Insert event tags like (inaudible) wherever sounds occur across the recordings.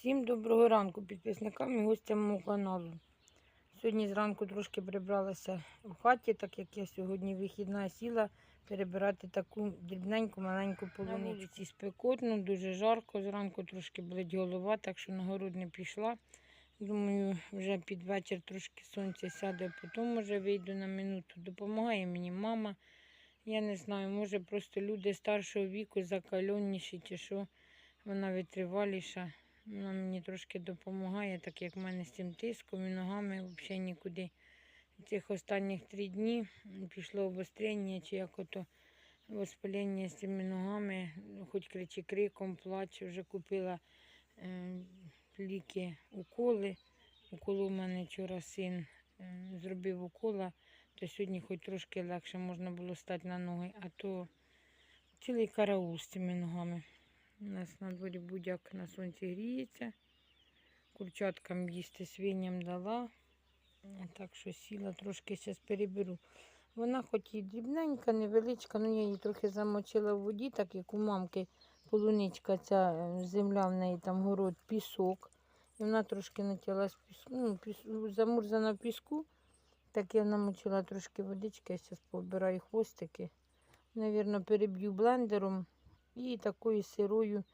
Всім доброго ранку підписникам і гостям мого каналу. Сьогодні зранку трошки прибралася в хаті, так як я сьогодні вихідна сіла перебирати таку дрібненьку маленьку полуничку. На вулиці спекотно, дуже жарко. Зранку трошки болить голова, так що на город не пішла. Думаю, вже під вечір трошки сонце сяде, а потім може вийду на минуту. Допомагає мені мама. Я не знаю, може просто люди старшого віку закальонніші чи що. Вона витриваліша. Вона мені трошки допомагає, так як в мене з цим тиском і ногами взагалі нікуди. Цих останніх три дні пішло обострення, чи як ото воспалення з цими ногами, хоч кричи криком, плач, вже купила е, ліки, уколи. Уколу в мене вчора син е, зробив укола, то сьогодні хоч трошки легше можна було стати на ноги, а то цілий караул з цими ногами. У нас на дворі будяк на сонці гріється. Курчаткам їсти свиням дала. Так що сіла трошки зараз переберу. Вона хоч і дрібненька, невеличка, але я її трохи замочила в воді, так як у мамки полуничка, ця е, земля в неї там город, пісок. І вона трошки натялась ну, піс... замурзана в піску. Так я намочила трошки водички, я зараз побираю хвостики. Навірно, переб'ю блендером. І такою сирою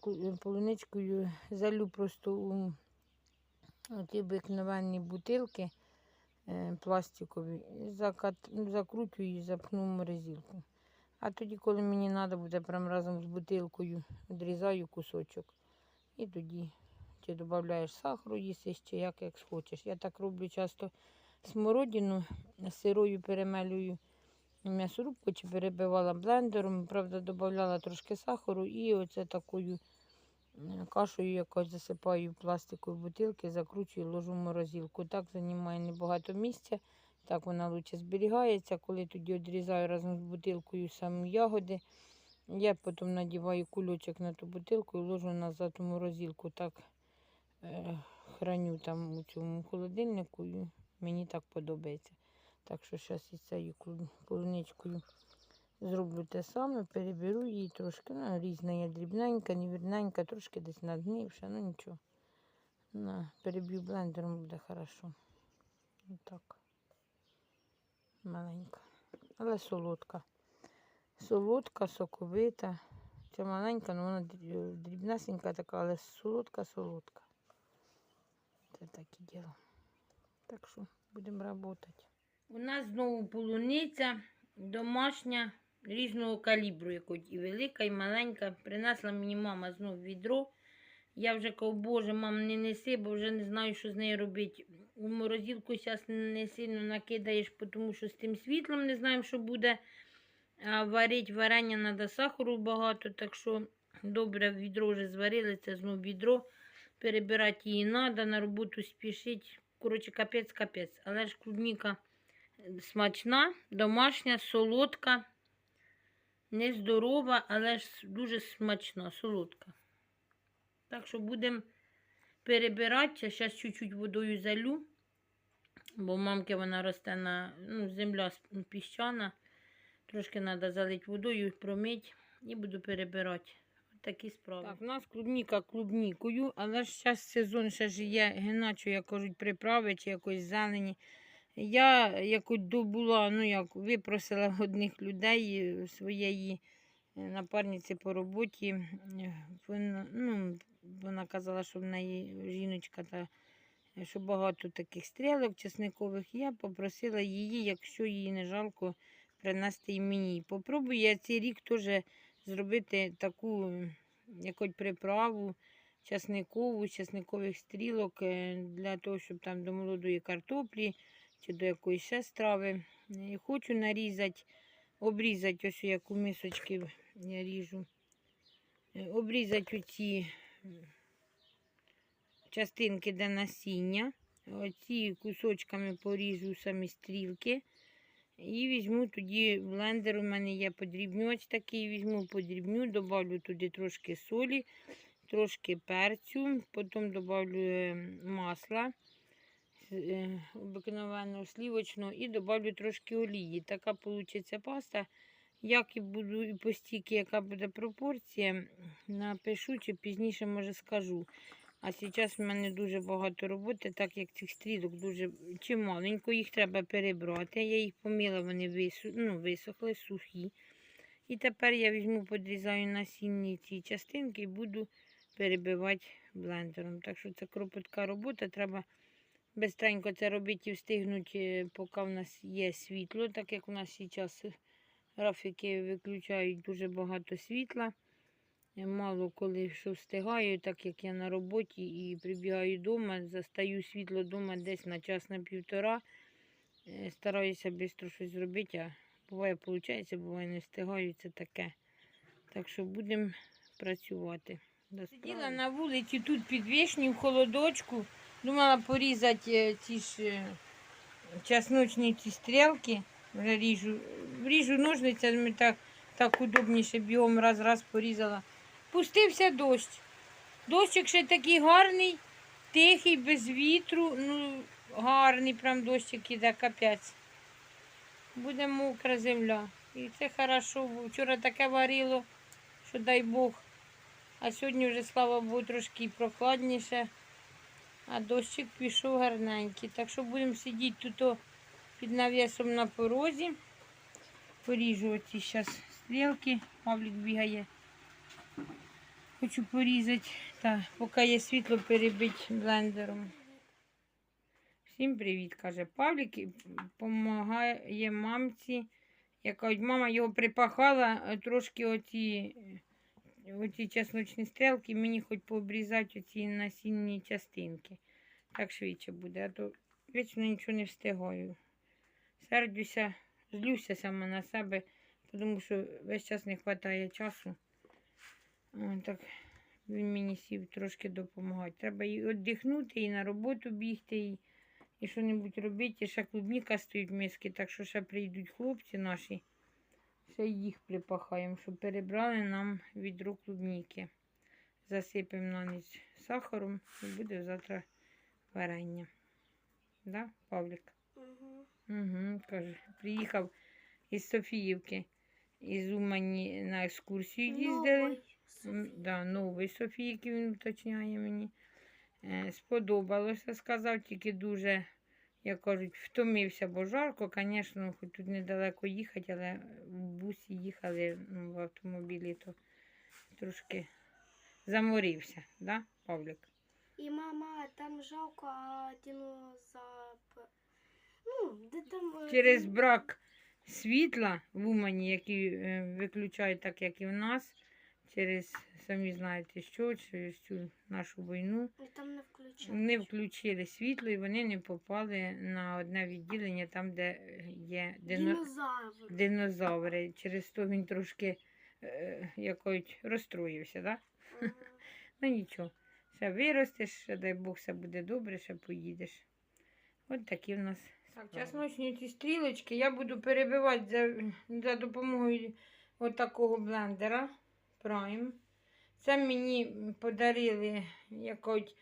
ку- полуничкою залю просто у ті обикновенні бутилки е, пластикові, закручу і запхну в морозилку. А тоді, коли мені треба буде, прям разом з бутилкою відрізаю кусочок. І тоді чи додаєш сахару, їсиш, чи як, як схочеш. Я так роблю часто смородину сирою перемелюю м'ясорубку чи перебивала блендером, правда, додавала трошки сахару і оце такою кашею якось засипаю в пластикові бутилки, закручую, ложу в морозилку. Так займає небагато місця. Так вона лучше зберігається. Коли тоді відрізаю разом з бутилкою самі ягоди, я потім надіваю кульочок на ту бутилку і ложу назад у морозилку. Так е, храню там у цьому холодильнику. І мені так подобається. Так що зараз із цією полуничкою зроблю те саме, переберу її трошки. Ну, різна є дрібненька, невірненька, трошки десь надгнивша, ну нічого. На, переб'ю блендером буде хорошо. Отак. Маленька. Але солодка. Солодка, соковита. Ця маленька, але вона дріб- дрібнесенька така, але солодка-солодка. Це таке діло. Так що будемо працювати. У нас знову полуниця домашня різного калібру, якось і велика, і маленька. Принесла мені мама знову відро. Я вже кажу, боже, мам, не неси, бо вже не знаю, що з нею робити. У морозилку зараз не сильно накидаєш, тому що з тим світлом не знаємо, що буде. Варити варення треба сахару багато, так що добре відро вже зварили, це знову відро. Перебирати її треба, на роботу спішити. Коротше, капець-капець. Але ж клубніка смачна, домашня, солодка, нездорова, але ж дуже смачна, солодка. Так що будемо перебирати. Зараз чуть-чуть водою залю, бо мамки вона росте на ну, земля піщана. Трошки треба залити водою, промити і буду перебирати. Такі справи. Так, у нас клубніка клубнікою, але ж зараз сезон ще ж є геначу, як кажуть, приправи чи якоїсь зелені. Я якось добула, ну як випросила одних людей е, своєї е, напарниці по роботі. Е, Вона, ну, вона казала, що в неї жіночка та що багато таких стрілок чесникових. Я попросила її, якщо їй не жалко, принести і мені. Попробую я цей рік теж зробити таку якось приправу часникову, часникових стрілок для того, щоб там до молодої картоплі чи до якоїсь ще страви. І хочу нарізати, обрізати, ось як у мисочки я ріжу. Обрізати оці частинки, де насіння. Оці кусочками поріжу самі стрілки. І візьму тоді блендер, у мене є подрібнювач такий, візьму подрібню, добавлю туди трошки солі, трошки перцю, потім добавлю е, масла е, обикновеного слівочного і добавлю трошки олії. Така вийде паста. Як і буду і по стільки, яка буде пропорція, напишу чи пізніше може скажу. А зараз в мене дуже багато роботи, так як цих стрілок дуже чималенько, їх треба перебрати. Я їх помила, вони вису... ну, висохли, сухі. І тепер я візьму, подрізаю насінні ці частинки і буду перебивати блендером. Так що це кропотка робота, треба бистренько це робити і встигнути, поки в нас є світло, так як у нас зараз графіки виключають дуже багато світла. Я мало коли що встигаю, так як я на роботі і прибігаю вдома, застаю світло вдома десь на час на півтора. Е, Стараюся швидко щось зробити, а буває, виходить, буває не встигаю, це таке. Так що будемо працювати. Сиділа на вулиці тут під вишні в холодочку. Думала порізати е, ці ж е, чесночні ці стрілки. Вже ріжу. Ріжу ножницями так, так удобніше бігом раз-раз порізала. Пустився дощ. Дощик ще такий гарний, тихий, без вітру. Ну, гарний прям дощик іде, капець. Буде мокра земля. І це хорошо. Вчора таке варило, що дай Бог. А сьогодні вже, слава Богу, трошки прохладніше. А дощик пішов гарненький. Так що будемо сидіти тут під навісом на порозі. Поріжу оці зараз стрілки. Павлік бігає. Хочу порізати. Та, поки є світло, перебити блендером. Всім привіт, каже Павлік. і Помагає мамці. Яка мама його припахала, е, трошки оці, оці чесночні стрілки, мені хоч пообрізати оці насінні частинки. Так швидше буде, а то вічно нічого не встигаю. Сердюся, злюся саме на себе, тому що весь час не вистачає часу. О, так він мені сів трошки допомагати. Треба і віддихнути, і на роботу бігти, і, і що-небудь робити. І ще клубніка стоїть в миски, так що ще прийдуть хлопці наші. Ще їх припахаємо, щоб перебрали нам відро клубніки. Засипемо на ніч сахаром і буде завтра варення. Да, Павлік? Угу. Угу, каже, приїхав із Софіївки. Із Умані на екскурсію їздили. М, Да, новий Софійки він уточняє мені. Е, сподобалося, сказав, тільки дуже, як кажуть, втомився, бо жарко, звісно, хоч тут недалеко їхати, але в бусі їхали ну, в автомобілі, то трошки заморився, да, Павлік? І мама, там жалко, а динозавр. Ну, де там. е, Через брак світла в Умані, який е, виключають так, як і в нас, через, самі знаєте що, через цю нашу війну. Там не включають. Не включили світло і вони не попали на одне відділення, там, де є дино... Динозавр. динозаври. Через то він трошки е, якось розстроївся, да? Ага. (laughs) Ну нічого. Ще виростеш, ще дай Бог, все буде добре, ще поїдеш. От такі в нас. Так, чесночні ці стрілочки я буду перебивати за, за допомогою от такого блендера Prime. Це мені подарили якось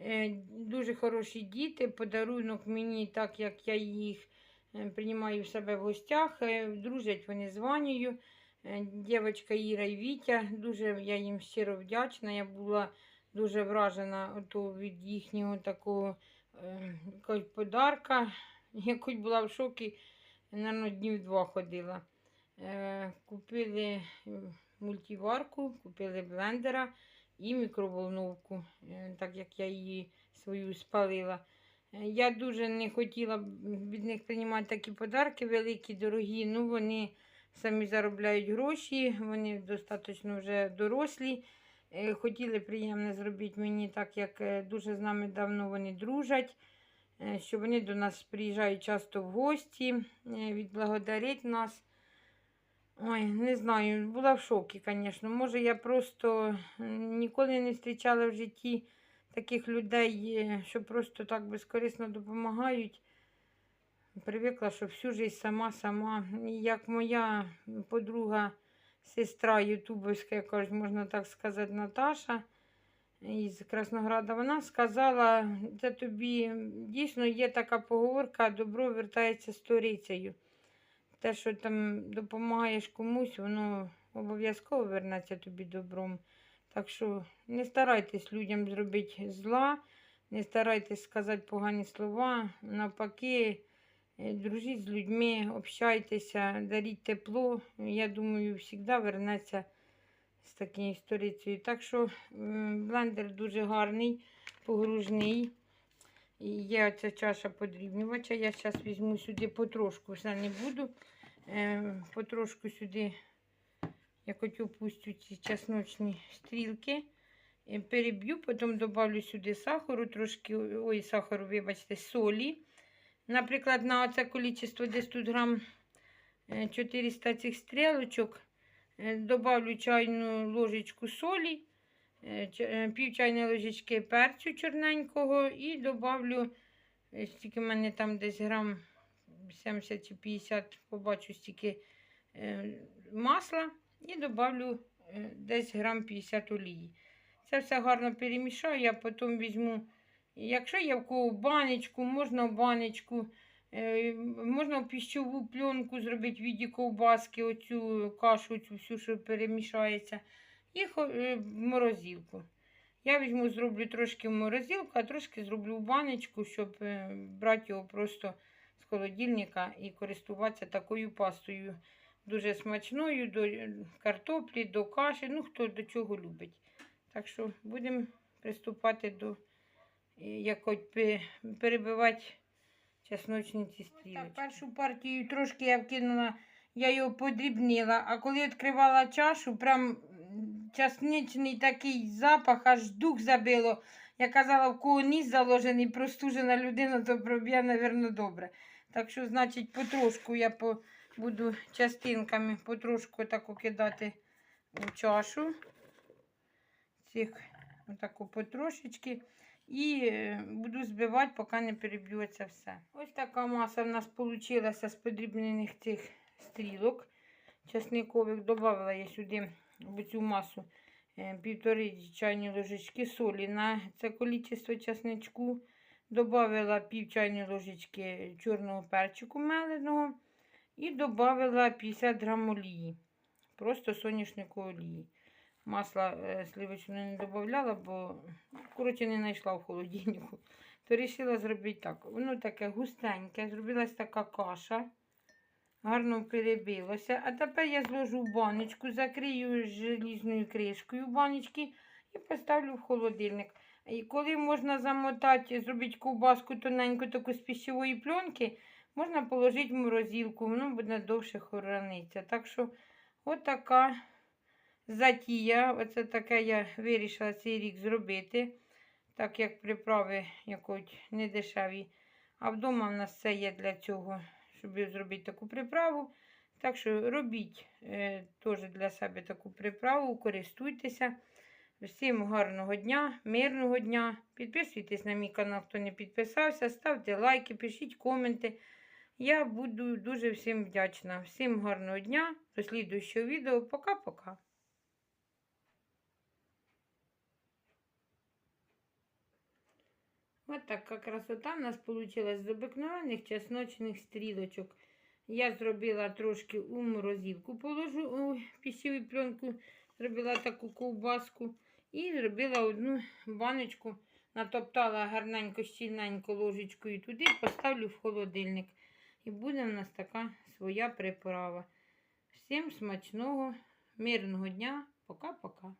е, дуже хороші діти. Подарунок мені, так як я їх е, приймаю в себе в гостях. Е, дружать вони з Ванією. Е, Дівчинка Іра і Вітя. Дуже я їм щиро вдячна. Я була дуже вражена від їхнього такого подарка. Я хоч була в шокі, мабуть, днів два ходила. Купили мультиварку, купили блендера і мікроволновку, е, так як я її свою спалила. Е, Я дуже не хотіла від них приймати такі подарки великі, дорогі. Ну, вони самі заробляють гроші, вони достатньо вже дорослі. Е, Хотіли приємне зробити мені, так як дуже з нами давно вони дружать, що вони до нас приїжджають часто в гості, відблагодарить нас. Ой, не знаю, була в шокі, звісно. Може, я просто ніколи не зустрічала в житті таких людей, е, що просто так безкорисно допомагають. Привикла, що всю життя сама-сама. Як моя подруга, сестра ютубовська, як можна так сказати, Наташа із Краснограда, вона сказала, це тобі дійсно є така поговорка, добро вертається сторицею. Те, що там допомагаєш комусь, воно обов'язково вернеться тобі добром. Так що не старайтесь людям зробити зла, не старайтесь сказати погані слова. Навпаки, е, дружіть з людьми, общайтеся, даріть тепло. Я думаю, завжди вернеться з такою історією. Так що блендер дуже гарний, погружний. І є оця чаша подрібнювача. Я зараз візьму сюди потрошку, все не буду. Е, потрошку сюди я хочу пустю ці чесночні стрілки. Е, Переб'ю, потім додавлю сюди сахару, трошки, ой, сахару, вибачте, солі. Наприклад, на це кількість десь тут грам е, 400 цих стрілочок. Е, Добавлю чайну ложечку солі, е, е, пів чайної ложечки перцю чорненького і добавлю, е, стільки в мене там десь грам 70 чи 50, побачу стільки е, масла і добавлю е, десь грам 50 олії. Це все гарно перемішаю, я потім візьму, якщо є в кого баночку, можна в баночку, е, можна в піщову пленку зробити в віді ковбаски, оцю кашу, цю всю, що перемішається, і е, в морозилку. Я візьму, зроблю трошки в морозилку, а трошки зроблю в баночку, щоб е, брати його просто з холодильника і користуватися такою пастою. Дуже смачною до е, картоплі, до каші, ну хто до чого любить. Так що будемо приступати до як от пе- перебивати чесночні ці стрілочки. першу партію трошки я вкинула, я його подрібнила, а коли відкривала чашу, прям часничний такий запах, аж дух забило. Я казала, в кого ніс заложений, простужена людина, то проб'є, мабуть, добре. Так що, значить, потрошку я по, буду частинками потрошку таку кидати у чашу. Цих отаку потрошечки. І е, буду збивати, поки не переб'ється все. Ось така маса в нас вийшла з подрібнених цих стрілок часникових. Добавила я сюди в цю масу е, півтори чайні ложечки солі на це кількість часничку. Добавила пів чайної ложечки чорного перчику меленого і додавила 50 грам олії. Просто соняшникової олії. Масла е, сливочного не додавала, бо коротше не знайшла в холодильнику. То вирішила зробити так. Воно таке густеньке, зробилась така каша. Гарно перебилося. А тепер я зложу баночку, закрию желізною кришкою баночки і поставлю в холодильник. І коли можна замотати, зробити ковбаску тоненьку таку з пищевої пленки, можна положити в морозилку, воно буде довше хоронитися. Так що, отака затія. Оце таке я вирішила цей рік зробити. Так як приправи якось не дешеві. А вдома в нас все є для цього, щоб зробити таку приправу. Так що робіть е, теж для себе таку приправу, користуйтеся. Всім гарного дня, мирного дня. Підписуйтесь на мій канал, хто не підписався, ставте лайки, пишіть коменти. Я буду дуже всім вдячна. Всім гарного дня. До слідуючого відео. Пока-пока. Ось така красота у нас вийшла з обикновених чесночних стрілочок. Я зробила трошки у морозилку, положу у пісіву пленку, зробила таку ковбаску і зробила одну баночку, натоптала гарненько, щільненько ложечкою туди, поставлю в холодильник. І буде в нас така своя приправа. Всім смачного, мирного дня. Пока-пока.